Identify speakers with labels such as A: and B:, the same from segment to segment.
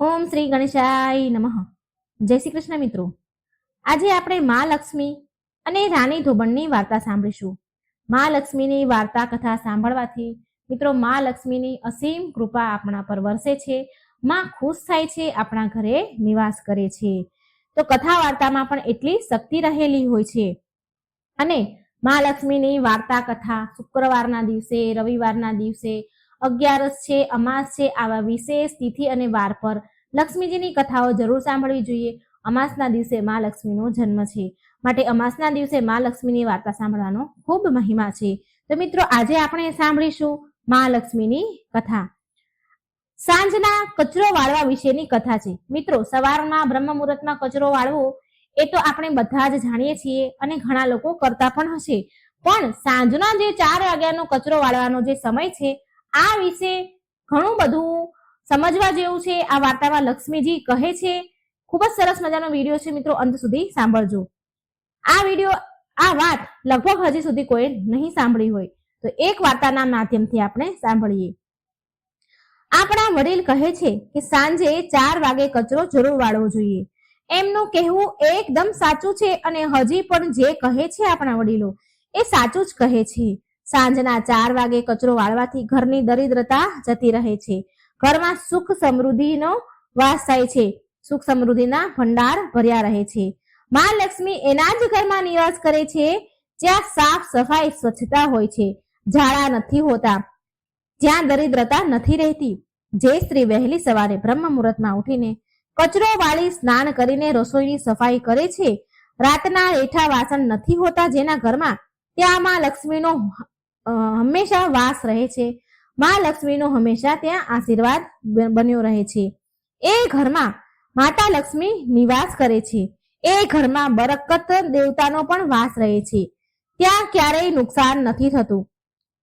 A: ઓમ શ્રી ગણેશાય નમઃ. જય શ્રી કૃષ્ણ મિત્રો. આજે આપણે મા લક્ષ્મી અને રાણી ધોબણની વાર્તા સાંભળીશું. મા લક્ષ્મીની વાર્તા કથા સાંભળવાથી મિત્રો મા લક્ષ્મીની અસીમ કૃપા આપણા પર વરસે છે. માં ખુશ થાય છે, આપણા ઘરે નિવાસ કરે છે. તો કથા વાર્તામાં પણ એટલી શક્તિ રહેલી હોય છે. અને મા લક્ષ્મીની વાર્તા કથા શુક્રવારના દિવસે, રવિવારના દિવસે અગિયારસ છે, અમાસ છે, આવા વિશેષ તિથિ અને વાર પર લક્ષ્મીજીની કથાઓ જરૂર સાંભળવી જોઈએ. અમાસના દિવસે મા લક્ષ્મીનો જન્મ છે. માટે અમાસના દિવસે મા લક્ષ્મીની વાર્તા સાંભળવાનો ખૂબ મહિમા છે. તો મિત્રો, આજે આપણે સાંભળીશું મા લક્ષ્મીની કથા. સાંજના કચરો વાળવા વિશેની કથા છે. મિત્રો સવારમાં બ્રહ્મ મુહૂર્તમાં કચરો વાળવો એ તો આપણે બધા જ જાણીએ છીએ અને ઘણા લોકો કરતા પણ હશે. પણ સાંજના જે ચાર વાગ્યાનો કચરો વાળવાનો જે સમય છે આ વિશે ઘણું બધું સમજવા જેવું છે. આ વાર્તામાં લક્ષ્મીજી કહે છે, ખૂબ જ સરસ મજાનો વીડિયો છે મિત્રો, અંત સુધી સાંભળજો. આ વીડિયો, આ વાત લગભગ હજી સુધી કોઈ નહીં સાંભળી હોય. તો એક વાર્તાના માધ્યમથી આપણે સાંભળીએ. આપણા વડીલ કહે છે કે સાંજે ચાર વાગે કચરો જરૂર વાળવો જોઈએ. એમનું કહેવું એકદમ સાચું છે અને હજી પણ જે કહે છે આપણા વડીલો, એ સાચું જ કહે છે. સાંજના ચાર વાગે કચરો વાળવાથી ઘરની દરિદ્રતા જતી રહે છે. ઘરમાં સુખ સમૃદ્ધિનો વાસ થાય છે. સુખ સમૃદ્ધિના ભંડાર ભર્યા રહે છે. મા લક્ષ્મી એના જ ઘરમાં નિવાસ કરે છે, જ્યાં સાફ સફાઈ સ્વચ્છતા હોય છે. ઝાડા નથી હોતા, જ્યાં દરિદ્રતા નથી રહેતી. જે સ્ત્રી વહેલી સવારે બ્રહ્મ મુહૂર્તમાં ઉઠીને કચરો વાળી સ્નાન કરીને રસોઈની સફાઈ કરે છે. રાતના એઠા વાસણ નથી હોતા જેના ઘરમાં ત્યાં માં લક્ષ્મીનો હંમેશા વાસ રહે છે. માં લક્ષ્મીનો હંમેશા ત્યાં આશીર્વાદ બન્યો રહે છે. એ ઘરમાં માતા લક્ષ્મી નિવાસ કરે છે. એ ઘરમાં બરકત દેવતાનો પણ વાસ રહે છે. ત્યાં ક્યારેય નુકસાન નથી થતું.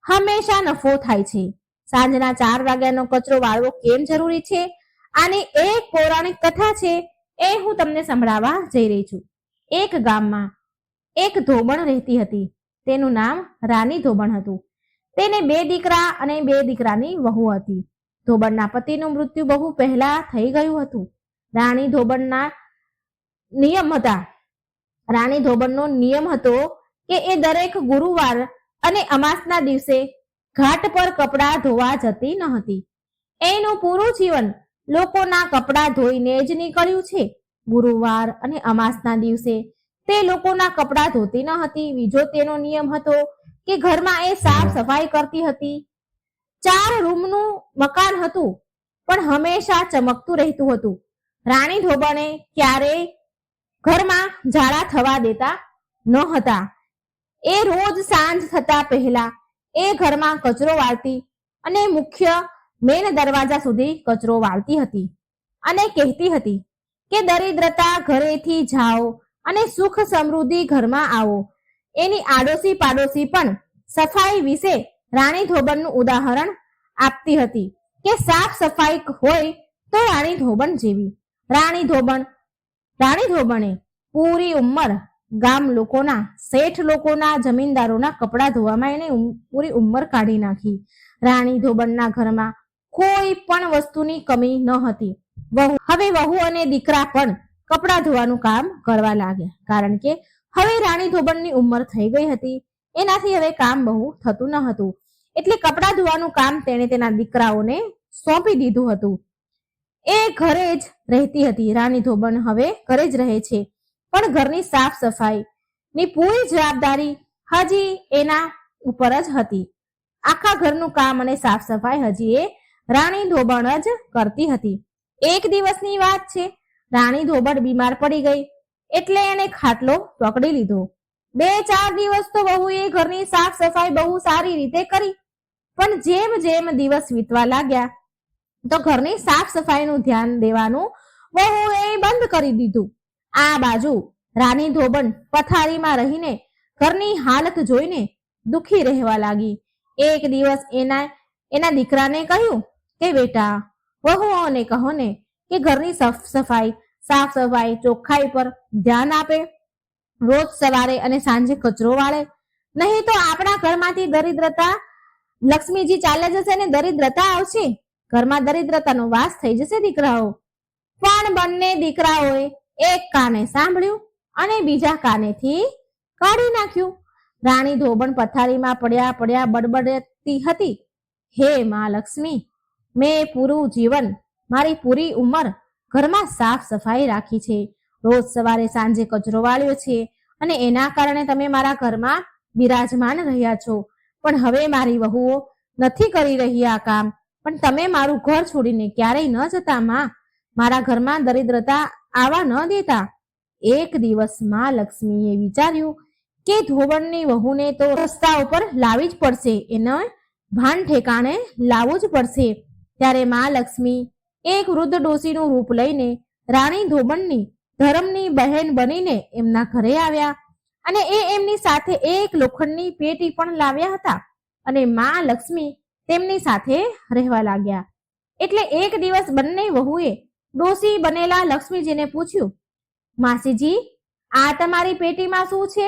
A: હંમેશા નફો થાય છે. સાંજના ચાર વાગ્યાનો કચરો વાળવો કેમ જરૂરી છે? આની એક પૌરાણિક કથા છે, એ હું તમને સંભળાવવા જઈ રહી છું. એક ગામમાં એક ધોબણ રહેતી હતી. તેનું નામ રાની ધોબણ હતું. તેને બે દીકરા અને બે દીકરાની વહુ હતી. ધોબણના પતિનું મૃત્યુ બહુ પહેલા થઈ ગયું હતું. રાણી ધોબણના નિયમ હતા. રાણી ધોબણનો નિયમ હતો કે એ દરેક ગુરુવાર અને અમાસના દિવસે ઘાટ પર કપડાં ધોવા જતી ન હતી. એનું પૂરું જીવન લોકોના કપડાં ધોઈને જ નીકળ્યું છે. ગુરુવાર અને અમાસના દિવસે તે લોકોના કપડાં ધોતી ન હતી. બીજો તેનો નિયમ હતો કે ઘરમાં એ સાફ સફાઈ કરતી હતી. ચાર રૂમનું મકાન હતું, પણ હંમેશા ચમકતું રહેતું હતું. રાણી ધોબણે ક્યારેય ઘરમાં ઝાડા થવા દેતા ન હતા. એ રોજ સાંજ થતા પહેલા એ ઘરમાં કચરો વાળતી અને મુખ્ય મેન દરવાજા સુધી કચરો વાળતી હતી અને કહેતી હતી કે દરિદ્રતા ઘરેથી જાઓ અને સુખ સમૃદ્ધિ ઘરમાં આવો. એની આડોશી પાડોશી પણ સફાઈ વિશે રાણી ધોબણનું ઉદાહરણ આપતી હતી કે સાફ સફાઈ હોય તો રાણી ધોબણ જેવી. રાણી ધોબણ રાણી ધોબણે પૂરી ઉંમર ગામ લોકોના, શેઠ લોકોના, જમીનદારોના કપડાં ધોવામાં એને પૂરી ઉંમર કાઢી નાખી. રાણી ધોબણના ઘરમાં કોઈ પણ વસ્તુની કમી ન હતી. વહુ, હવે વહુ અને દીકરા પણ કપડાં ધોવાનું કામ કરવા લાગ્યા. કારણ કે હવે રાણી ધોબણની ઉંમર થઈ ગઈ હતી. એનાથી હવે કામ બહુ થતું ન હતું. એટલે કપડાં ધોવાનું કામ તેણે તેના દીકરાઓને સોંપી દીધું હતું. એ ઘરે જ રહેતી હતી. રાણી ધોબણ હવે ઘરે જ રહે છે. પણ ઘરની સાફ સફાઈ ની પૂરી જવાબદારી હજી એના ઉપર જ હતી. આખા ઘરનું કામ અને સાફ સફાઈ હજી એ રાણી ધોબણ જ કરતી હતી. એક દિવસની વાત છે. રાણી ધોબડ બીમાર પડી ગઈ એટલે એને ખાટલો પકડી લીધો. બે ચાર દિવસ તો વહુએ ઘરની સાફ સફાઈ બહુ સારી રીતે કરી, પણ જેમ જેમ દિવસ વીતવા લાગ્યા, તો ઘરની સાફ સફાઈનું ધ્યાન દેવાનું વહુએ બંધ કરી દીધું. આ બાજુ રાની ધોબણ પથારીમાં રહીને ઘરની હાલત જોઈને દુખી રહેવા લાગી. એક દિવસ એના એના દીકરાને કહ્યું કે, બેટા, વહુઓને કહો ને કે ઘરની સાફ સફાઈ સાફ સફાઈ, ચોખ્ખાઈ પર ધ્યાન આપે, રોજ સવારે અને સાંજે કચરો વાળે. નહીં તો આપણા ઘરમાંથી દરિદ્રતા, લક્ષ્મીજી ચાલે જશે ને દરિદ્રતા આવશે. ઘરમાં દરિદ્રતાનો વાસ થઈ જશે દીકરાઓ. પણ બંને દીકરાઓએ એક કાને સાંભળ્યું અને બીજા કાનેથી કાઢી નાખ્યું. રાણી ધોબણ પથારીમાં પડ્યા પડ્યા બડબડતી હતી. હે મા લક્ષ્મી, મેં પૂરું જીવન, મારી પૂરી ઉંમર ઘરમાં સાફ સફાઈ રાખી છે. રોજ સવારે સાંજે કચરો વાળ્યો છે અને એના કારણે તમે મારા ઘરમાં બિરાજમાન રહ્યા છો. પણ હવે મારી વહુઓ નથી કરી રહી આ કામ. પણ તમે મારું ઘર છોડીને ક્યારેય ન જતા માં. મારા ઘરમાં દરિદ્રતા આવા ન દેતા. એક દિવસમાં લક્ષ્મીએ વિચાર્યું કે ધોબણની વહુને તો રસ્તા ઉપર લાવી જ પડશે. એને ભાન ઠેકાણે લાવવું જ પડશે. ત્યારે માં લક્ષ્મી એક વૃદ્ધ ડોસીનું રૂપ લઈને રાણી ધોબણની ધર્મની બહેન બનીને એમના ઘરે આવ્યા અને એ એમની સાથે એક લોખંડની પેટી પણ લાવ્યા હતા અને માં લક્ષ્મી તેમની સાથે રહેવા લાગ્યા. એટલે એક દિવસ બંને વહુએ ડોસી બનેલા લક્ષ્મીજીને પૂછ્યું, માસીજી, આ તમારી પેટીમાં શું છે?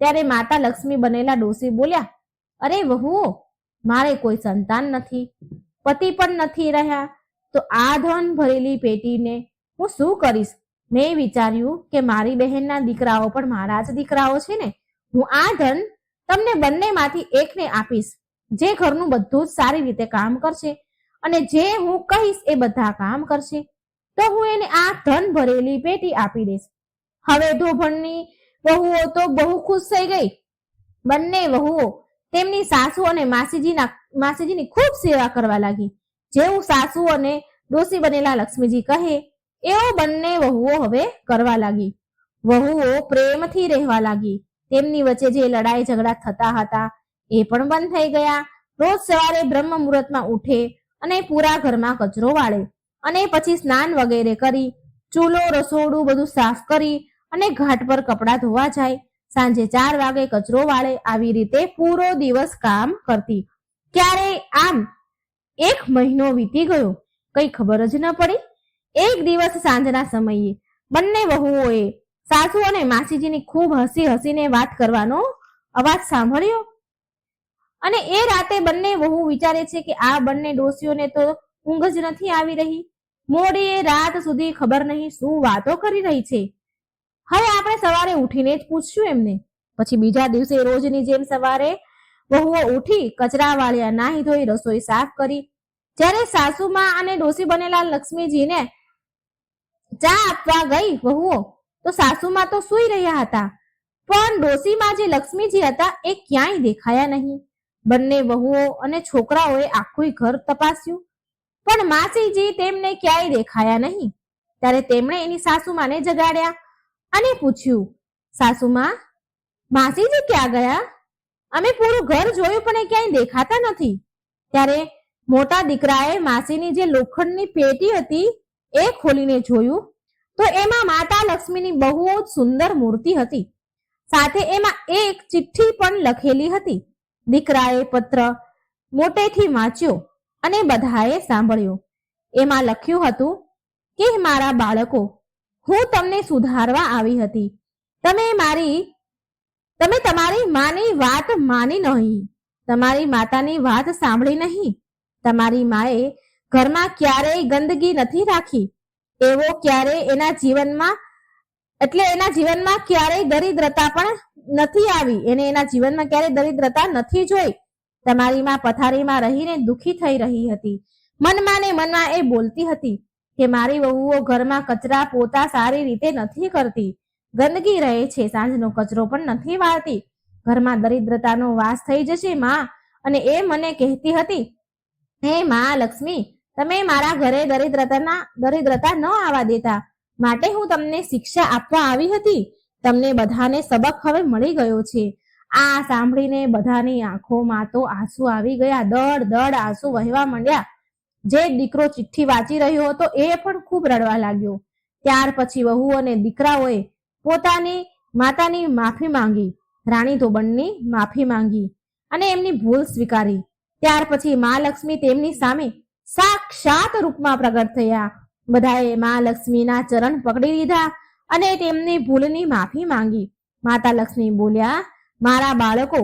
A: ત્યારે માતા લક્ષ્મી બનેલા ડોસી બોલ્યા, અરે વહુઓ, મારે કોઈ સંતાન નથી, પતિ પણ નથી રહ્યા. તો આ ધન ભરેલી પેટીને હું શું કરીશ? મેં વિચાર્યું કે મારી બહેનના દીકરાઓ પણ મારા જ દીકરાઓ છે ને. હું આ ધન તમને બંનેમાંથી એકને આપીશ, જે ઘરનું બધું જ સારી રીતે કામ કરશે અને જે હું કહીશ એ બધા કામ કરશે. તો હું એને આ ધન ભરેલી પેટી આપી દઈશ. હવે ધોભણની વહુઓ તો બહુ ખુશ થઈ ગઈ. બંને વહુઓ તેમની સાસુ અને માસીજીના, માસીજીની ખૂબ સેવા કરવા લાગી. જેવું સાસુ અને ડોસી બનેલા લક્ષ્મીજી કહે, એવો બંને વહુઓ હવે કરવા લાગી. વહુઓ પ્રેમથી રહેવા લાગી. તેમની વચ્ચે જે લડાઈ ઝઘડા થતા હતા, એ પણ બંધ થઈ ગયા. રોજ સવારે બ્રહ્મ મુહૂર્તમાં ઉઠે અને પૂરા ઘરમાં કચરો વાળે અને પછી સ્નાન વગેરે કરી, ચૂલો, રસોડું બધું સાફ કરી અને ઘાટ પર કપડાં ધોવા જાય. સાંજે ચાર વાગે કચરો વાળે આવી રીતે પૂરો દિવસ કામ કરતી. ક્યારે આમ એક મહિનો વીતી ગયો. કઈ ખબર જ ન પડી. એક દિવસ સાંજના સમયે બંને વહુઓએ સાસુ અને માસીજીની ખૂબ હસી હસીને વાત કરવાનો અવાજ સાંભળ્યો. અને એ રાતે બંને વહુ વિચારે છે કે આ બંને ડોસીઓને તો ઊંઘ જ નથી આવી રહી. મોડી રાત સુધી ખબર નહીં શું વાતો કરી રહી છે. હવે આપણે સવારે ઉઠીને જ પૂછશું એમને. પછી બીજા દિવસે રોજની જેમ સવારે વહુઓ ઉઠી કચરા વાળ્યા નાહી ધોઈ રસોઈ સાફ કરી જ્યારે સાસુમાં અને ડોસી બનેલા લક્ષ્મીજીને ચા આપવા ગઈ વહુઓ, તો સાસુમાં તો સૂઈ રહ્યા હતા. પણ ડોસીમાં જે લક્ષ્મીજી હતા, એ ક્યાંય દેખાયા નહીં. બંને વહુઓ અને છોકરાઓએ આખું ઘર તપાસ્યું. પણ માસીજી તેમને ક્યાંય દેખાયા નહીં. ત્યારે તેમણે એની સાસુમાને જગાડ્યા અને પૂછ્યું, સાસુમા, માસીજી ક્યાં ગયા? અમે પૂરું ઘર જોયું પણ એ ક્યાંય દેખાતા નથી. ત્યારે મોટા દીકરાએ માસીની જે લોખંડની પેટી હતી એ ખોલીને જોયું તો એમાં માતા લક્ષ્મીની બહુ જ સુંદર મૂર્તિ હતી. સાથે એમાં એક ચિઠ્ઠી પણ લખેલી હતી. દીકરાએ પત્ર મોટેથી વાંચ્યો અને બધાએ સાંભળ્યો. એમાં લખ્યું હતું કે, મારા બાળકો, હું તમને સુધારવા આવી હતી. તમે મારી, તમે તમારી માની વાત માની નહીં. તમારી માતાની વાત સાંભળી નહીં. તમારી માએ ઘરમાં ક્યારેય ગંદકી નથી રાખી? એવો ક્યારેય એના જીવનમાં, એટલે એના જીવનમાં ક્યારેય દરિદ્રતા પણ નથી આવી. એને એના જીવનમાં ક્યારેય દરિદ્રતા નથી જોઈ. તમારી માં પથારીમાં રહીને દુખી થઈ રહી હતી. મનમાં ને મનમાં એ બોલતી હતી કે મારી વહુઓ ઘરમાં કચરા પોતા સારી રીતે નથી કરતી. ગંદકી રહે છે, સાંજનો કચરો પણ નથી વાળતી. ઘરમાં દરિદ્રતાનો વાસ થઈ જશે માં. અને એ મને કહેતી હતી હે માં લક્ષ્મી, તમે મારા ઘરે દરિદ્રતાના, દરિદ્રતા ન આવવા દેતા. માટે હું તમને શિક્ષા આપવા આવી હતી. તમને બધાને સબક હવે મળી ગયો છે. આ સાંભળીને બધાની આંખોમાં તો આંસુ આવી ગયા. દડ દડ આંસુ વહેવા માંડ્યા. જે દીકરો ચિઠ્ઠી વાંચી રહ્યો હતો એ પણ ખૂબ રડવા લાગ્યો. ત્યાર પછી વહુ અને દીકરાઓએ પોતાની માતાની માફી માંગી. રાણી ધોબણની માફી માંગી અને એમની ભૂલ સ્વીકારી. ત્યાર પછી મા લક્ષ્મી તેમની સામે સાક્ષાત રૂપમાં પ્રગટ થયા. બધાએ મા લક્ષ્મીના ચરણ પકડી લીધા અને તેમની ભૂલની માફી માંગી. માતા લક્ષ્મી બોલ્યા, મારા બાળકો,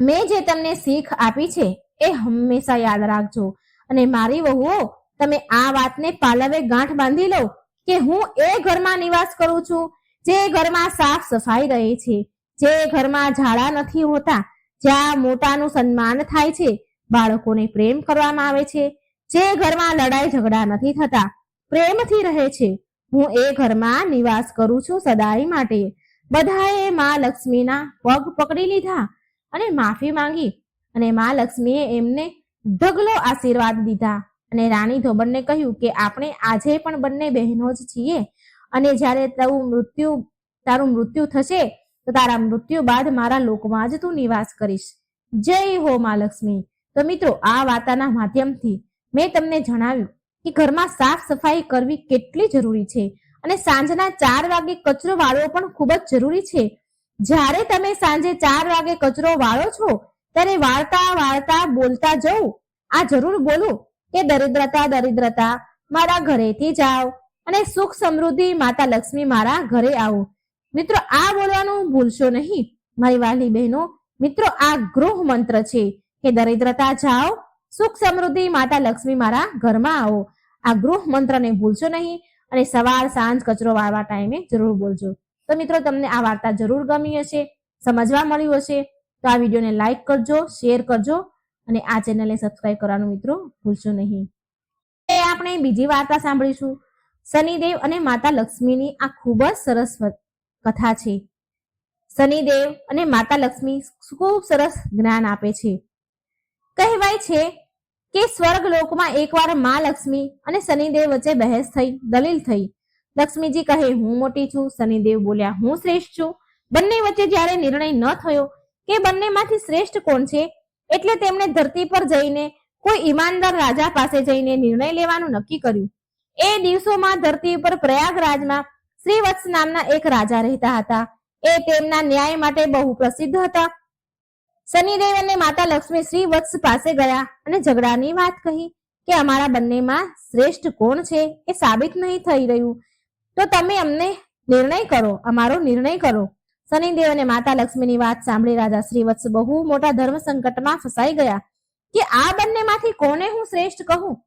A: મેં જે તમને શીખ આપી છે એ હંમેશા યાદ રાખજો. અને મારી વહુઓ, તમે આ વાતને પાલવે ગાંઠ બાંધી લો કે હું એ ઘરમાં નિવાસ કરું છું, જે ઘરમાં સાફ સફાઈ રહે છે. જે ઘરમાં ઝાડા નથી હોતા જ્યાં મોટાનું સન્માન થાય છે, બાળકોને પ્રેમ કરવામાં આવે છે, જે ઘરમાં લડાઈ ઝઘડા નથી થતા, પ્રેમથી રહે છે. હું એ ઘરમાં નિવાસ કરું છું સદાય માટે. બધાએ માં લક્ષ્મીના પગ પકડી લીધા અને માફી માંગી અને માં લક્ષ્મીએ એમને ઢગલો આશીર્વાદ દીધા અને રાણી ધોબરને કહ્યું કે આપણે આજે પણ બંને બહેનો જ છીએ અને જ્યારે તારું મૃત્યુ તારું મૃત્યુ થશે તો તારા મૃત્યુ બાદ મારા લોકમાં જ તું નિવાસ કરીશ. જય હો મા લક્ષ્મી. તો મિત્રો, આ વાર્તાના માધ્યમથી મેં તમને જણાવ્યું કે ઘરમાં સાફ સફાઈ કરવી કેટલી જરૂરી છે અને સાંજના ચાર વાગે કચરો વાળવો પણ ખૂબ જ જરૂરી છે. જ્યારે તમે સાંજે ચાર વાગે કચરો વાળો છો, ત્યારે વાળતા વાળતા બોલતા જવું આ જરૂર બોલું કે દરિદ્રતા દરિદ્રતા, મારા ઘરેથી જાઓ અને સુખ સમૃદ્ધિ માતા લક્ષ્મી મારા ઘરે આવો. મિત્રો, આ બોલવાનું ભૂલશો નહીં. મારી વાલી બહેનો, મિત્રો, આ ગૃહ મંત્ર છે કે દરિદ્રતા જાઓ, સુખ સમૃદ્ધિ, માતા લક્ષ્મી મારા ઘરમાં આવો. આ ગૃહ મંત્રને ભૂલશો નહીં અને સવાર સાંજ કચરો વાળવા ટાઈમે જરૂર બોલજો. તો મિત્રો, તમને આ વાર્તા જરૂર ગમી હશે, સમજવા મળ્યું હશે, તો આ વિડીયોને લાઈક કરજો, શેર કરજો અને આ ચેનલને સબસ્ક્રાઇબ કરવાનું મિત્રો ભૂલશો નહીં. આપણે બીજી વાર્તા સાંભળીશું. શનિદેવ અને માતા લક્ષ્મીની આ ખૂબ જ સરસ કથા છે. શનિદેવ અને માતા લક્ષ્મી ખૂબ સરસ જ્ઞાન આપે છે. કહેવાય છે કે સ્વર્ગ લોકમાં એકવારમાં લક્ષ્મી અને શનિદેવ વચ્ચે બહેસ થઈ, દલીલ થઈ. લક્ષ્મીજી કહે, હું મોટી છું. શનિદેવ બોલ્યા, હું શ્રેષ્ઠ છું. બંને વચ્ચે જ્યારે નિર્ણય ન થયો કે બંનેમાંથી શ્રેષ્ઠ કોણ છે, એટલે તેમણે ધરતી પર જઈને કોઈ ઈમાનદાર રાજા પાસે જઈને નિર્ણય લેવાનું નક્કી કર્યું. એ દિવસોમાં ધરતી ઉપર પ્રયાગરાજમાં શ્રીવત્સ નામના એક રાજા રહેતા હતા. એ તેમના ન્યાય માટે બહુ પ્રસિદ્ધ હતા. શનિદેવ અને માતા લક્ષ્મી શ્રીવત્સ પાસે ગયા અને ઝઘડાની વાત કહી કે અમારા બંનેમાં શ્રેષ્ઠ કોણ છે એ સાબિત નહીં થઈ રહ્યું. તો તમે અમને નિર્ણય કરો, અમારો નિર્ણય કરો. શનિદેવ અને માતા લક્ષ્મીની વાત સાંભળી રાજા શ્રીવત્સ બહુ મોટા ધર્મ સંકટમાં ફસાઈ ગયા કે આ બંનેમાંથી કોને હું શ્રેષ્ઠ કહું?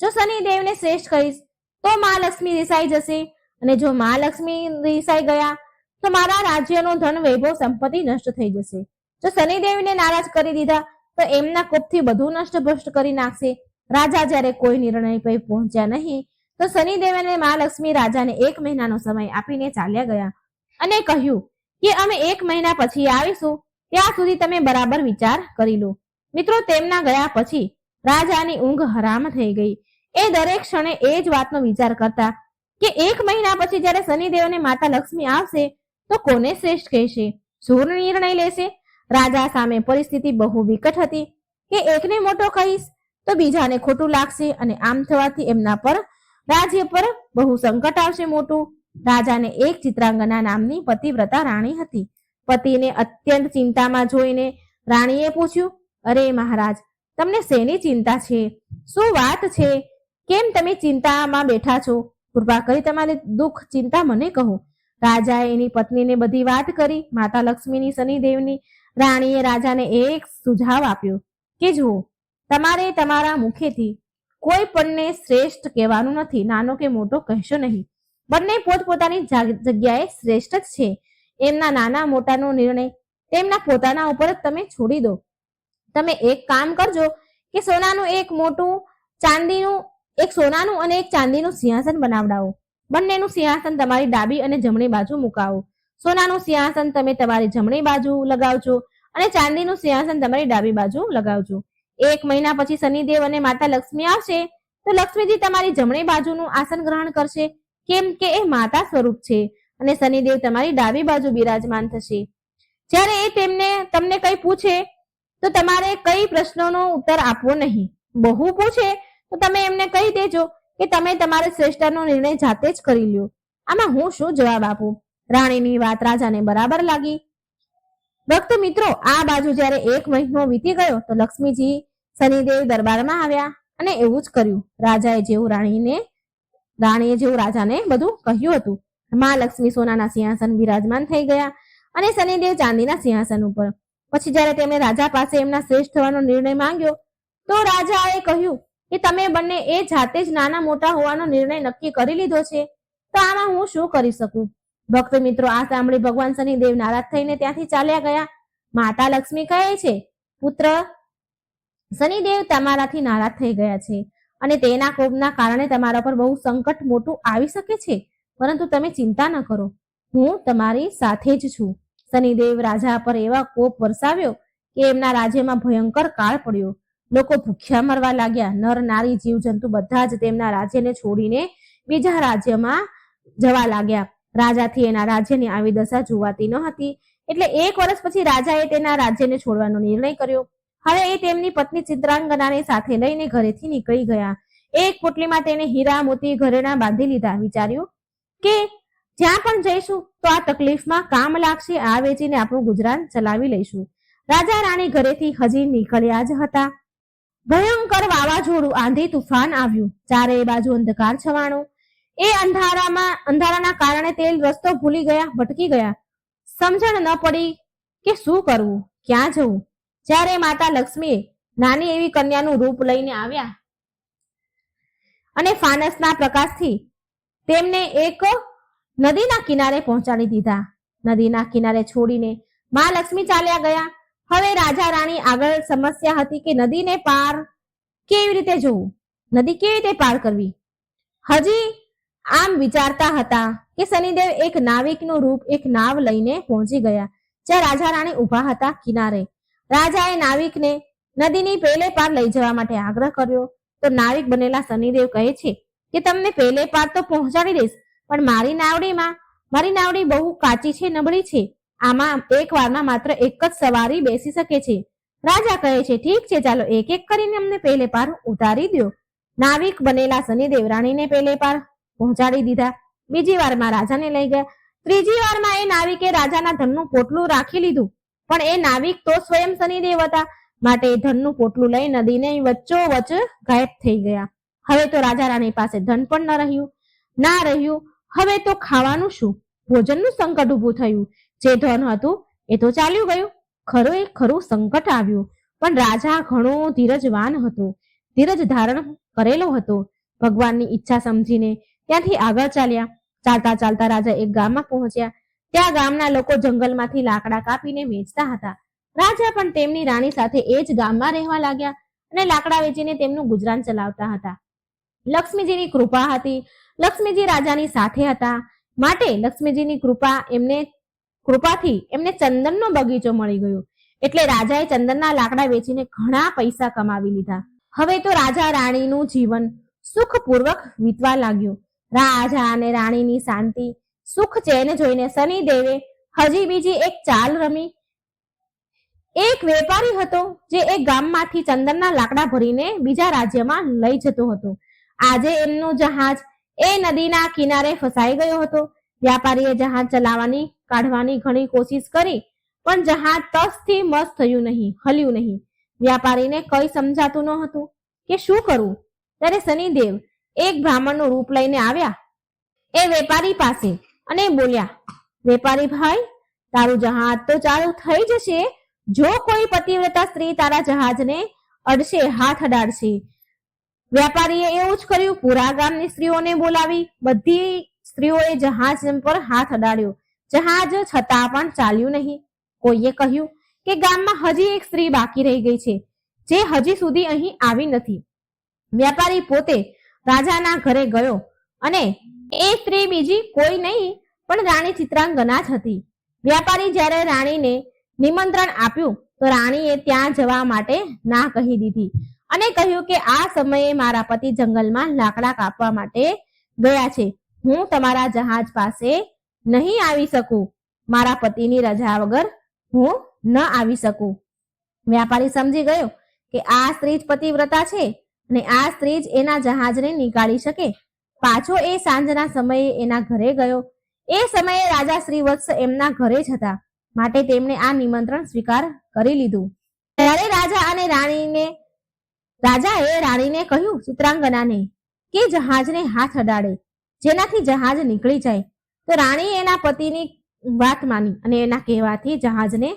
A: જો શનિદેવને શ્રેષ્ઠ કહીશ, તો મા લક્ષ્મી રિસાઈ જશે. અને જો મા લક્ષ્મી ગયા, તો મારા રાજ્યનો ધન વૈભવ સંપત્તિ નષ્ટ થઈ જશે. જો શનિદેવને નારાજ કરી દીધા, તો એમના કોપથી બધું નષ્ટ ભ્રષ્ટ કરી નાખશે. રાજા જ્યારે કોઈ નિર્ણય પર પહોંચ્યા નહીં, તો શનિદેવ અને મા રાજાને એક મહિનાનો સમય આપીને ચાલ્યા ગયા અને કહ્યું કે અમે એક મહિના પછી આવીશું, ત્યાં સુધી તમે બરાબર વિચાર કરી લો. મિત્રો, તેમના ગયા પછી રાજાની ઊંઘ હરામ થઈ ગઈ. એ દરેક ક્ષણે એ જ વાતનો વિચાર કરતા કે એક મહિના પછી જ્યારે શનિદેવ અને માતા લક્ષ્મી આવશે, તો કોને શ્રેષ્ઠ કહેશે? શું નિર્ણય લેશે? રાજા સામે પરિસ્થિતિ બહુ વિકટ હતી કે એકને મોટો કહીશ તો બીજાને ખોટું લાગશે અને આમ થવાથી એમના પર રાજ્ય પર બહુ સંકટ આવશે મોટું. રાજાને એક ચિત્રાંગના નામની પતિવ્રતા રાણી હતી. પતિને અત્યંત ચિંતામાં જોઈને રાણીએ પૂછ્યું, અરે મહારાજ, તમને શેની ચિંતા છે? શું વાત છે? કેમ તમે ચિંતામાં બેઠા છો? કૃપા કરી તમારી દુઃખ ચિંતા મને કહો. રાજાએ એની પત્નીને બધી વાત કરી. માતા લક્ષ્મીની શનિદેવની રાણીએ રાજાને એક સુઝાવ આપ્યો કે જુઓ, તમારે તમારા મુખેથી કોઈ પણને શ્રેષ્ઠ કહેવાનું નથી, નાનો કે મોટો કહેશો નહીં. બંને પોતપોતાની જગ્યાએ શ્રેષ્ઠ જ છે. એમના નાના મોટાનો નિર્ણય તેમના પોતાના ઉપર જ તમે છોડી દો. તમે એક કામ કરજો કે સોનાનું એક મોટું ચાંદીનું એક સોનાનું અને એક ચાંદીનું સિંહાસન બનાવડાવો. બંનેનું સિંહાસન તમારી ડાબી અને જમણી બાજુ મુકાવો. સોનાનું સિંહાસન તમે તમારી જમણી બાજુ લગાવજો અને ચાંદીનું સિંહાસન તમારી ડાબી બાજુ લગાવજો. એક મહિના પછી શનિદેવ અને માતા લક્ષ્મી આવશે, તો લક્ષ્મીજી તમારી જમણી બાજુનું આસન ગ્રહણ કરશે. કેમ કે એ માતા સ્વરૂપ છે અને શનિદેવ તમારી ડાબી બાજુ બિરાજમાન થશે. જ્યારે એ તેમને, તમને કંઈ પૂછે, તો તમારે કઈ પ્રશ્નોનો ઉત્તર આપવો નહીં. બહુ પૂછે તો તમે એમને કહી દેજો કે તમે તમારા શ્રેષ્ઠનો નિર્ણય જાતે જ કરી લ્યો. આમાં હું શું જવાબ આપું? રાણીની વાત રાજાને બરાબર લાગી. ભક્ત મિત્રો, આ બાજુ જ્યારે એક મહિનો વીતી ગયો તો લક્ષ્મીજી શનિદેવ દરબારમાં આવ્યા અને એવું જ કર્યું. રાજાએ જેવું રાણીને, રાણીએ જેવું રાજાને બધું કહ્યું હતું. મા લક્ષ્મી સોનાના સિંહાસન બિરાજમાન થઈ ગયા અને શનિદેવ ચાંદીના સિંહાસન ઉપર. પછી જ્યારે તેમણે રાજા પાસે એમના શ્રેષ્ઠ થવાનો નિર્ણય માંગ્યો તો રાજાએ કહ્યું કે તમે બંને એ જાતે જ નાના મોટા હોવાનો નિર્ણય નક્કી કરી લીધો છે? તો આમાં હું શું કરી શકું? ભક્ત મિત્રો, આ સાંભળી ભગવાન શનિદેવ નારાજ થઈને ત્યાંથી ચાલ્યા ગયા. માતા લક્ષ્મી કહે છે, પુત્ર, શનિદેવ તમારાથી નારાજ થઈ ગયા છે અને તેના કોપના કારણે તમારા પર બહુ સંકટ મોટું આવી શકે છે. પરંતુ તમે ચિંતા ન કરો. હું તમારી સાથે જ છું. શનિદેવ રાજા પર એવા કોપ વરસાવ્યો કે એમના રાજ્યમાં ભયંકર કાળ પડ્યો. લોકો ભૂખ્યા મરવા લાગ્યા. નર, નારી, જીવજંતુ બધા જ તેમના રાજ્યને છોડીને બીજા રાજ્યમાં જવા લાગ્યા. રાજાથી એના રાજ્યની આવી દશા જોવાતી ન હતી. એટલે એક વર્ષ પછી રાજાએ તેના રાજ્યને છોડવાનો નિર્ણય કર્યો. હવે એ તેમની પત્ની ચિત્રાંગનાને સાથે લઈને ઘરેથી નીકળી ગયા. એક પોટલીમાં તેને હીરા, મોતી, ઘરેણા બાંધી લીધા. વિચાર્યું કે જ્યાં પણ જઈશું તો આ તકલીફમાં કામ લાગશે, આ વેચીને આપણું ગુજરાન ચલાવી લઈશું. રાજા રાણી ઘરેથી હજી નીકળ્યા જ હતા. ભયંકર વાવાઝોડું આંધી તુફાન આવ્યું. ચારે બાજુ અંધકાર છવાણો. એ અંધારામાં, અંધારાના કારણે તે રસ્તો ભૂલી ગયા, ભટકી ગયા. સમજણ ન પડી કે શું કરવું, ક્યાં જવું? જ્યારે માતા લક્ષ્મીએ નાની એવી કન્યાનું રૂપ લઈને આવ્યા અને ફાનસના પ્રકાશથી તેમને એક નદીના કિનારે પહોંચાડી દીધા. નદીના કિનારે છોડીને મા લક્ષ્મી ચાલ્યા ગયા. હવે રાજા રાણી આગળ સમસ્યા હતી કે નદીને પાર કેવી રીતે જવું? નદી કેવી રીતે પાર કરવી? હજી આમ વિચારતા હતા કે શનિદેવ એક નાવિકનું રૂપ, એક નાવ લઈને પહોંચી ગયા, જ્યાં રાજા રાણી ઊભા હતા કિનારે. રાજાએ નાવિકને નદીની પેલે પાર લઈ જવા માટે આગ્રહ કર્યો. તો નાવિક બનેલા શનિદેવ કહે છે કે, તમને પેલે પાર તો પહોંચાડી દઈશ, પણ મારી નાવડીમાં, મારી નાવડી બહુ કાચી છે, નબળી છે. આમાં એક વારમાં માત્ર એક જ સવારી બેસી શકે છે. રાજા કહે છે, ઠીક છે, ચાલો એક એક કરીને અમને પેલે પાર ઉતારી દો નાવિક બનેલા શનિદેવ રાણીને પેલે પાર પહોંચાડી દીધા. બીજી વારમાં રાજાને લઈ ગયા. ત્રીજી વારમાં એ નાવિકે રાજાના ધનનું પોટલું રાખી લીધું. પણ એ નાવિક તો સ્વયં શનિદેવ હતા, માટે ધનનું પોટલું લઈ નદીને વચ્ચોવચ ગાયબ થઈ ગયા. હવે તો રાજા રાણી પાસે ધન પણ ન રહ્યું. ના રહ્યું. હવે તો ખાવાનું શું? ભોજનનું સંકટ ઊભું થયું. જે ધન હતું એ તો ચાલ્યું ગયું. ખરું એ ખરું સંકટ આવ્યું. પણ રાજા ઘણો ધીરજવાન હતો. ધીરજ ધારણ કરેલો હતો. ભગવાનની ઈચ્છા સમજીને ત્યાંથી આગળ ચાલ્યા. ચાલતા ચાલતા રાજા એક ગામમાં પહોંચ્યા. ત્યાં ગામના લોકો જંગલમાંથી લાકડા કાપીને વેચતા હતા. રાજા પણ તેમની રાણી સાથે એ જ ગામમાં રહેવા લાગ્યા અને લાકડા વેચીને તેમનું ગુજરાન ચલાવતા હતા. લક્ષ્મીજીની કૃપા હતી. લક્ષ્મીજી રાજાની સાથે હતા. માટે લક્ષ્મીજીની કૃપા એમને કૃપાથી એમને ચંદનનો બગીચો મળી ગયો. એટલે રાજાએ ચંદનના લાકડા વેચીને ઘણા પૈસા કમાવી લીધા. હવે તો રાજા રાણીનું જીવન સુખપૂર્વક વીતવા લાગ્યું. રાજા અને રાણીની શાંતિ, સુખ ચેન જોઈને શનિદેવે હજી બીજી એક ચાલ રમી. એક વેપારી હતો જે એક ગામમાંથી ચંદનના લાકડા ભરીને બીજા રાજ્યમાં લઈ જતો હતો. આજે એમનું જહાજ એ નદીના કિનારે ફસાઈ ગયો હતો. વ્યાપારીએ જહાજ ચલાવવાની કાઢવાની ઘણી કોશિશ કરી, પણ જહાજ તસથી મસ્ત થયું નહીં, હલ્યું નહીં. વ્યાપારીને કઈ સમજાતું ન હતું કે શું કરવું? ત્યારે શનિદેવ એક બ્રાહ્મણનું રૂપ લઈને આવ્યા. એ વેપારી પાસે અને બોલ્યા, વેપારી ભાઈ, તારું જહાજ તો ચાલુ થઈ જશે. જો કોઈ પતિવ્રતા સ્ત્રી તારા જહાજને અડશે, હાથ અડાડશે. વેપારીએ એવું જ કર્યું. પૂરા ગામની સ્ત્રીઓને બોલાવી. બધી સ્ત્રીઓએ જહાજ પર હાથ અડાડ્યો. જહાજ છતાં પણ ચાલ્યું નહીં. કોઈએ કહ્યું કે ગામમાં હજી એક સ્ત્રી બાકી રહી ગઈ છે, જે હજી સુધી અહીં આવી નથી. વ્યાપારી પોતે રાજાના ઘરે ગયો અને એ સ્ત્રી બીજી કોઈ નહીં, પણ રાણી ચિત્રાંગના જ હતી. વ્યાપારી જ્યારે રાણીને નિમંત્રણ આપ્યું, તો રાણીએ ત્યાં જવા માટે ના કહી દીધી અને કહ્યું કે આ સમયે મારા પતિ જંગલમાં લાકડા કાપવા માટે ગયા છે. હું તમારા જહાજ પાસે નહીં આવી શકું. મારા પતિની રજા વગર હું ન આવી શકું. વ્યાપારી સમજી ગયો કે આ સ્ત્રી જ પતિવ્રતા છે અને આ સ્ત્રી જ એના જહાજને નીકાળી શકે. પાછો એ સાંજના સમયે એના ઘરે ગયો. એ સમયે રાજા શ્રીવત્સ એમના ઘરે જ હતા. માટે તેમણે આ નિમંત્રણ સ્વીકાર કરી લીધું. ત્યારે રાજા અને રાણીને, રાજાએ રાણીને કહ્યું ચિત્રાંગનાને કે જહાજને હાથ અડાડે. જેનાથી જહાજ નીકળી જાય. તો રાણી એના પતિની વાત માની અને એના કહેવાથી જહાજને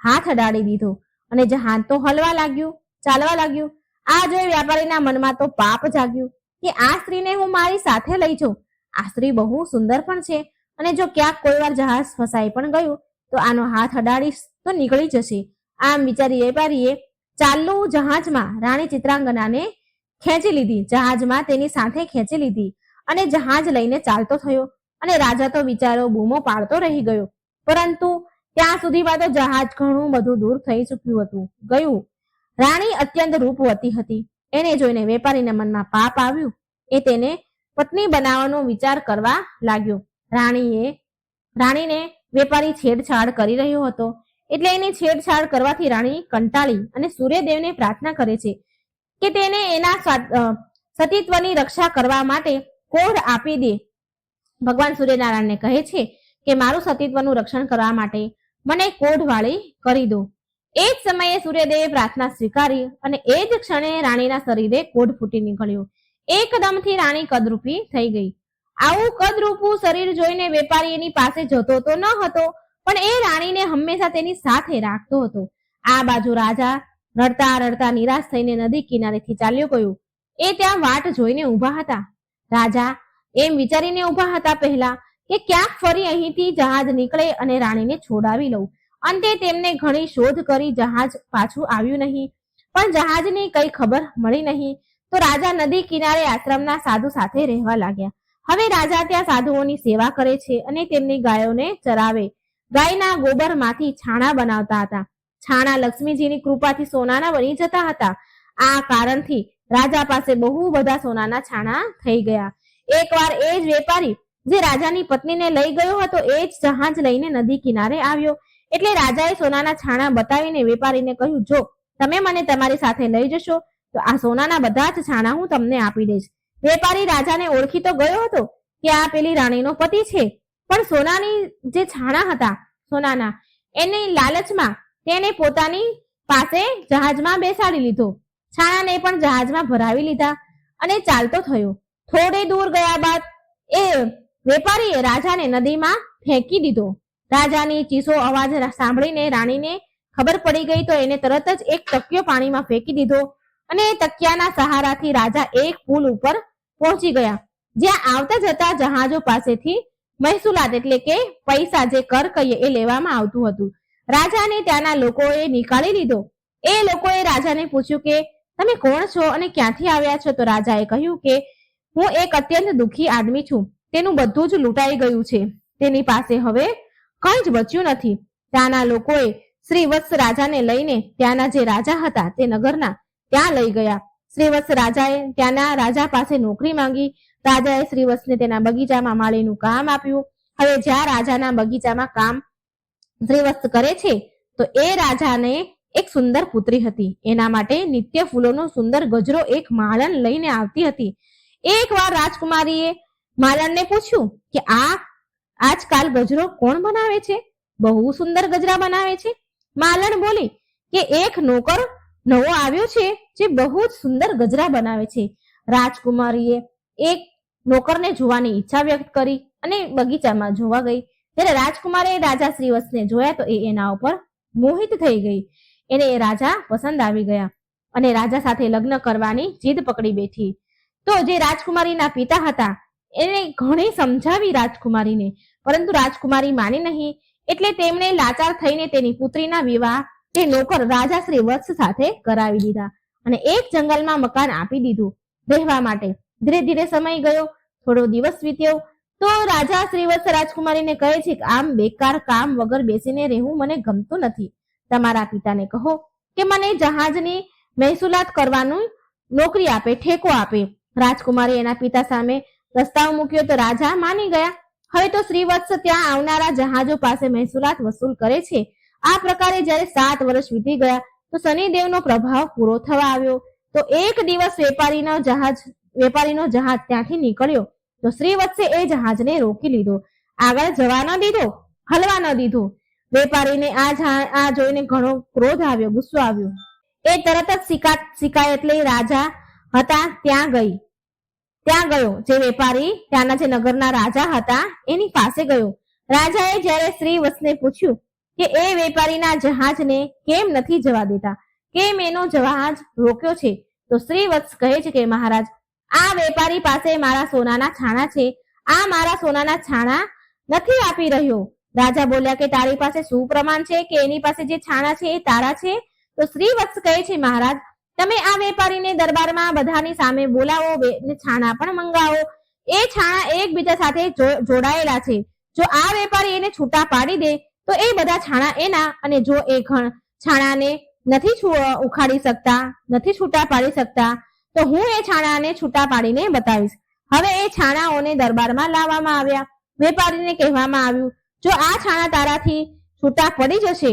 A: હાથ અડાડી દીધો. અને જહાજ તો હલવા લાગ્યું, ચાલવા લાગ્યું. આ જોઈ વ્યાપારીના મનમાં તો પાપ જાગ્યું કે આ સ્ત્રીને હું મારી સાથે લઈ જઉં. આ સ્ત્રી બહુ સુંદર પણ છે અને જો ક્યાંક કોઈ વાર જહાજ ફસાઈ પણ ગયું, તો આનો હાથ અડાડીશ તો નીકળી જશે. આમ વિચારી વેપારીએ ચાલુ જહાજમાં રાણી ચિત્રાંગનાને ખેંચી લીધી. જહાજમાં તેની સાથે ખેંચી લીધી અને જહાજ લઈને ચાલતો થયો. અને રાજા તો વિચારો બૂમો પાડતો રહી ગયો. પરંતુ ત્યાં સુધીમાં તો જહાજ ઘણું બધું દૂર થઈ ચૂક્યું હતું. ગયું. રાણી અત્યંત રૂપવતી હતી. એને જોઈને વેપારીના મનમાં પાપ આવ્યું. એ તેને પત્ની બનાવવાનો વિચાર કરવા લાગ્યો. રાણીએ, રાણીને વેપારી છેડછાડ કરી રહ્યો હતો. એટલે એની છેડછાડ કરવાથી રાણી કંટાળી અને સૂર્યદેવને પ્રાર્થના કરે છે કે તેને એના સતીત્વની રક્ષા કરવા માટે કોર આપી દે. ભગવાન સૂર્યનારાયણને કહે છે કે મારું સતીત્વનું રક્ષણ કરવા માટે મને કોઢવાળી કરી દો. એ જ સમયે સૂર્યદેવે પ્રાર્થના સ્વીકારી અને એ જ ક્ષણે રાણીના શરીરે કોઢ ફૂટી નીકળ્યો. એકદમથી રાણી કદરૂપી થઈ ગઈ. આવું કદરૂપું શરીર જોઈને વેપારી એની પાસે જતો તો ન હતો, પણ એ રાણીને હંમેશા તેની સાથે રાખતો હતો. આ બાજુ રાજા રડતા રડતા નિરાશ થઈને નદી કિનારેથી ચાલ્યો ગયો. એ ત્યાં વાટ જોઈને ઊભા હતા. રાજા એમ વિચારીને ઊભા હતા પહેલા કે ક્યાંક ફરી અહીંથી જહાજ નીકળે અને રાણીને છોડાવી લઉં. અંતે તેમને ઘણી શોધ કરી જહાજ પાછું આવ્યું નહીં. પણ જહાજની કઈ ખબર મળી નહીં. તો રાજા નદી કિનારે આશ્રમના સાધુ સાથે રહેવા લાગ્યા. હવે રાજા ત્યાં સાધુઓની સેવા કરે છે અને તેમની ગાયોને ચરાવે. ગાયના ગોબરમાંથી છાણા બનાવતા હતા. છાણા લક્ષ્મીજીની કૃપાથી સોનાના બની જતા હતા. આ કારણથી રાજા પાસે બહુ બધા સોનાના છાણા થઈ ગયા. એકવાર એ જ વેપારી જે રાજાની પત્નીને લઈ ગયો હતો, એ જ જહાજ લઈને નદી કિનારે આવ્યો. એટલે રાજાએ સોનાના છાણા બતાવીને વેપારીને કહ્યું, જો, તમે મને તમારી સાથે લઈ જશો, તો આ સોનાના બધા જ છાણા હું તમને આપી દઈશ. વેપારી રાજાને ઓળખી તો ગયો હતો કે આ પેલી રાણીનો પતિ છે, પણ સોનાની જે છાણા હતા, સોનાના, એની લાલચમાં તેને પોતાની પાસે જહાજમાં બેસાડી લીધો. છાણાને પણ જહાજમાં ભરાવી લીધા અને ચાલતો થયો. થોડે દૂર ગયા બાદ એ વેપારીએ રાજાને નદીમાં ફેંકી દીધો. રાજાની ચીસો અવાજ સાંભળીને રાણીને ખબર પડી ગઈ તો એને તરત જ એક તકિયો પાણીમાં ફેંકી દીધો અને એ તકિયાના સહારાથી રાજા એક પુલ ઉપર પહોંચી ગયા. જ્યાં આવતા જતા જહાજો પાસેથી મહેસુલાત એટલે કે પૈસા જે કર કહીએ એ લેવામાં આવતું હતું. રાજાને ત્યાંના લોકોએ નીકાળી લીધો. એ લોકોએ રાજાને પૂછ્યું કે, તમે કોણ છો અને ક્યાંથી આવ્યા છો? તો રાજાએ કહ્યું કે હું એક અત્યંત દુઃખી આદમી છું. તેનું બધું જ લૂંટાઈ ગયું છે. તેની પાસે હવે કંઈ જ બચ્યું નથી. ત્યાંના લોકોએ શ્રીવત્સ રાજાને લઈને ત્યાંના જે રાજા હતા તે નગરના ત્યાં લઈ ગયા. શ્રીવત્સ રાજાએ ત્યાંના રાજા પાસે નોકરી માંગી. રાજાએ શ્રીવત્સને તેના બગીચામાં માળીનું કામ આપ્યું. હવે જ્યાં રાજાના બગીચામાં કામ શ્રીવત્સ કરે છે, તો એ રાજાને એક સુંદર પુત્રી હતી. એના માટે નિત્ય ફૂલોનો સુંદર ગજરો એક માળન લઈને આવતી હતી. એકવાર રાજકુમારીએ માલણને પૂછ્યું કે આ આજકાલ ગજરો કોણ બનાવે છે? બહુ સુંદર ગજરા બનાવે છે. માલણ બોલી કે એક નોકર નવો આવ્યો છે જે બહુ જ સુંદર ગજરા બનાવે છે. રાજકુમારીએ એક નોકરને જોવાની ઈચ્છા વ્યક્ત કરી અને બગીચામાં જોવા ગઈ. ત્યારે રાજકુમારે રાજા શ્રીવત્સને જોયા તો એ એના ઉપર મોહિત થઈ ગઈ. એને એ રાજા પસંદ આવી ગયા અને રાજા સાથે લગ્ન કરવાની જીદ પકડી બેઠી. તો જે રાજકુમારીના પિતા હતા, એને ઘણી સમજાવી રાજકુમારીને. પરંતુ રાજકુમારી માની નહીં, એટલે તેમણે લાચાર થઈને તેની પુત્રીના વિવાહ તે નોકર રાજા શ્રી વત્સ સાથે કરાવી દીધા અને એક જંગલમાં મકાન આપી દીધું રહેવા માટે. ધીરે ધીરે સમય ગયો, થોડો દિવસ વીત્યો, તો રાજા શ્રીવત્સ રાજકુમારીને કહે છે કે આમ બેકાર કામ વગર બેસીને રહેવું મને ગમતું નથી. તમારા પિતાને કહો કે મને જહાજની મહેસૂલાત કરવાનું નોકરી આપે, ઠેકો આપે. રાજકુમારી એના પિતા સામે પ્રસ્તાવ મૂક્યો તો રાજા માની ગયા. હવે તો શ્રીવત્સ ત્યાં આવનારા જહાજો પાસે મહેસૂલાત વસૂલ કરે છે. આ પ્રકારે જ્યારે સાત વર્ષ વીતી ગયા, તો શનિદેવનો પ્રભાવ પૂરો થવા આવ્યો. તો એક દિવસ વેપારીનો જહાજ વેપારીનો જહાજ ત્યાંથી નીકળ્યો. તો શ્રીવત્સે એ જહાજને રોકી લીધો. આગળ જવા ન દીધો, હલવા ન દીધો. વેપારીને આ આ જોઈને ઘણો ક્રોધ આવ્યો, ગુસ્સો આવ્યો. એ તરત જ શિકા શિકાયત લઈ રાજા હતા, ત્યાં ગઈ. ત્યાં ગયો. જે વેપારી ત્યાંના જે નગરના રાજા હતા, એની પાસે ગયો. રાજાએ જ્યારે શ્રીવત્સને પૂછ્યું કે, એ વેપારીના જહાજને કેમ નથી જવા દેતા? કેમ એનો જહાજ રોક્યો છે? તો શ્રીવત્સ કહે છે કે, મહારાજ, આ વેપારી પાસે મારા સોનાના છાણા છે. આ મારા સોનાના છાણા નથી આપી રહ્યો. રાજા બોલ્યા કે, તારી પાસે શું પ્રમાણ છે? કે એની પાસે જે છાણા છે એ તારા છે? તો શ્રીવત્સ કહે છે, મહારાજ તમે આ વેપારીને દરબારમાં બધાની સામે બોલાવો છાણા પણ મંગાવો. એ છાણા એકબીજા સાથે જોડાયેલા છે. જો આ વેપારી એને છૂટા પાડી દે, તો એ બધા છાણા એના અને જો એ છાણાને નથી ઉખાડી શકતા, નથી છૂટા પાડી શકતા, તો હું એ છાણાને છૂટા પાડીને બતાવીશ. હવે એ છાણાઓને દરબારમાં લાવવામાં આવ્યા. વેપારીને કહેવામાં આવ્યું, જો આ છાણા તારાથી છૂટા પડી જશે,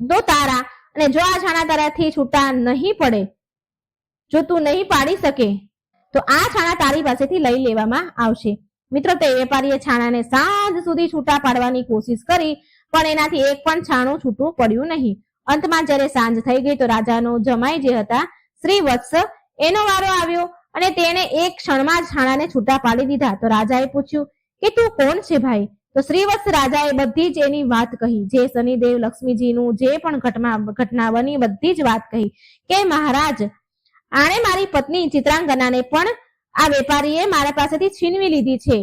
A: તો તારા અને જો આ છાણા તારાથી છૂટા નહીં પડે, જો તું નહીં પાડી શકે, તો આ છાણા તારી પાસેથી લઈ લેવામાં આવશે. મિત્રો, તે વેપારીએ છાણાને સાંજ સુધી છૂટા પાડવાની કોશિશ કરી, પણ એનાથી એક પણ છાણું છૂટું પડ્યું નહીં. અંતમાં જ્યારે સાંજ થઈ ગઈ, તો રાજાનો જમાઈ જે હતા, શ્રી વત્સ એનો વારો આવ્યો અને તેણે એક ક્ષણમાં છાણાને છૂટા પાડી દીધા. તો રાજાએ પૂછ્યું, કે તું કોણ છે ભાઈ? તો શ્રીવત્સ રાજાએ બધી જ એની વાત કહી. જે શનિદેવ, લક્ષ્મીજીનું જે પણ ઘટના ઘટના બની બધી જ વાત કહી કે, મહારાજ, આણે મારી પત્ની ચિત્રાંગનાને પણ આ વેપારીએ મારા પાસેથી છીનવી લીધી છે.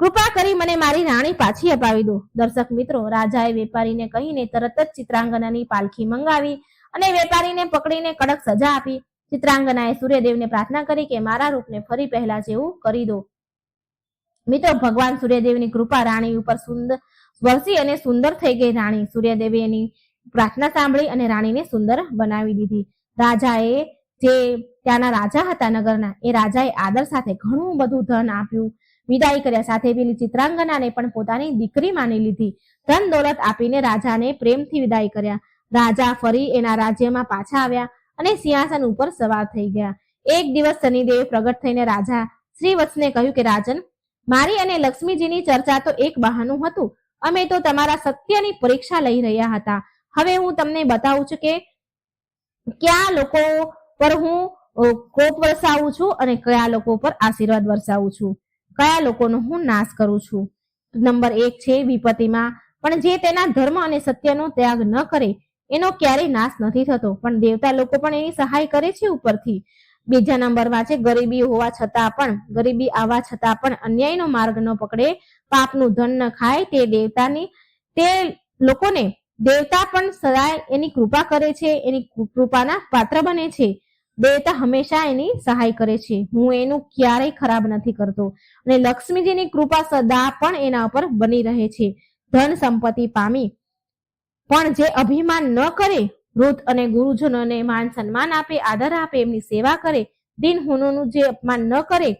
A: કૃપા કરી મને મારી રાણી પાછી અપાવી દો. દર્શક મિત્રો, રાજાએ વેપારીને કહીને તરત જ ચિત્રાંગનાની પાલખી મંગાવી અને વેપારીને પકડીને કડક સજા આપી. ચિત્રાંગનાએ સૂર્યદેવને પ્રાર્થના કરી કે, મારા રૂપને ફરી પહેલા જેવું કરી દો. મિત્રો, ભગવાન સૂર્યદેવની કૃપા રાણી ઉપર સુંદર વરસી અને સુંદર થઈ ગઈ રાણી. સૂર્યદેવી એની પ્રાર્થના સાંભળી અને રાણીને સુંદર બનાવી દીધી. રાજાએ જે ત્યાંના રાજા હતા નગરના, એ રાજાએ આદર સાથે ઘણું બધું ધન આપ્યું. વિદાય કર્યા. સાથે પેલી ચિત્રાંગનાને પણ પોતાની દીકરી માની લીધી. ધન દોલત આપીને રાજાને પ્રેમથી વિદાય કર્યા. રાજા ફરી એના રાજ્યમાં પાછા આવ્યા અને સિંહાસન ઉપર સવાર થઈ ગયા. એક દિવસ શનિદેવ પ્રગટ થઈને રાજા શ્રીવત્સને કહ્યું કે, રાજન મારી અને લક્ષ્મીજીની ચર્ચા તો એક બહાનું હતું. અમે તો તમારા સત્યની પરીક્ષા લઈ રહ્યા હતા. હવે હું તમને બતાવું છું કે કયા લોકો પર હું કોપ વરસાવું છું અને કયા લોકો પર આશીર્વાદ વરસાવું છું. કયા લોકોનો હું નાશ કરું છું. નંબર એક છે વિપત્તિમાં. પણ જે તેના ધર્મ અને સત્યનો ત્યાગ ન કરે, એનો ક્યારેય નાશ નથી થતો. પણ દેવતા લોકો પણ એની સહાય કરે છે ઉપરથી. બીજા નંબરમાં છે ગરીબી હોવા છતાં પણ, ગરીબી આવવા છતાં પણ અન્યાયનો માર્ગ ન પકડે, પાપનું ધન ન ખાય, તે દેવતાની, તે લોકોને દેવતા પણ સદાય એની કૃપા કરે છે, એની કૃપાના પાત્ર બને છે. દેવતા હંમેશા એની સહાય કરે છે. હું એનું ક્યારેય ખરાબ નથી કરતો. અને લક્ષ્મીજીની કૃપા સદા પણ એના ઉપર બની રહે છે. ધન સંપત્તિ પામી. પણ જે અભિમાન ન કરે વૃદ્ધ અને ગુરુજનોને માન સન્માન આપે, આદર આપે, એમની સેવા કરે દિનહુનોનું જે અપમાન ન કરે,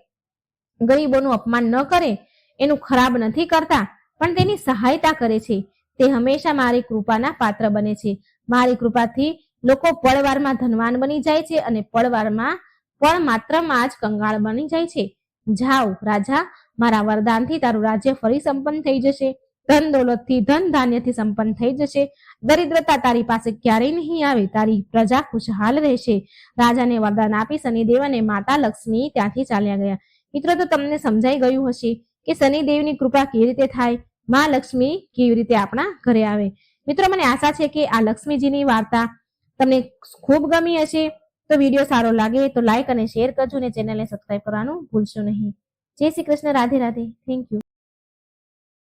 A: ગરીબોનું અપમાન ન કરે, એનું ખરાબ નથી કરતા, પણ તેની સહાયતા કરે છે. તે હંમેશા મારી કૃપાના પાત્ર બને છે. મારી કૃપાથી લોકો પળવારમાં ધનવાન બની જાય છે અને પળવારમાં પણ માત્રમાં જ કંગાળ બની જાય છે. જાઓ, રાજા, મારા વરદાનથી તારું રાજ્ય ફરી સંપન્ન થઈ જશે. ધન દોલતથી ધન ધાન્યથી સંપન્ન થઈ જશે. દરિદ્રતા તારી પાસે ક્યારેય નહીં આવે. તારી પ્રજા ખુશહાલ રહેશે. રાજાને વરદાન આપી શનિદેવ અને માતા લક્ષ્મી ત્યાંથી ચાલ્યા ગયા. મિત્રો, તો તમને સમજાઈ ગયું હશે કે શનિદેવની કૃપા કેવી રીતે થાય? માં લક્ષ્મી કેવી રીતે આપણા ઘરે આવે? મિત્રો, મને આશા છે કે આ લક્ષ્મીજીની વાર્તા તમને ખૂબ ગમી હશે. તો વીડિયો સારો લાગે તો લાઈક અને શેર કરજો અને ચેનલને સબસ્ક્રાઈબ કરવાનું ભૂલશો નહીં. જય શ્રી કૃષ્ણ. રાધે રાધે. Thank you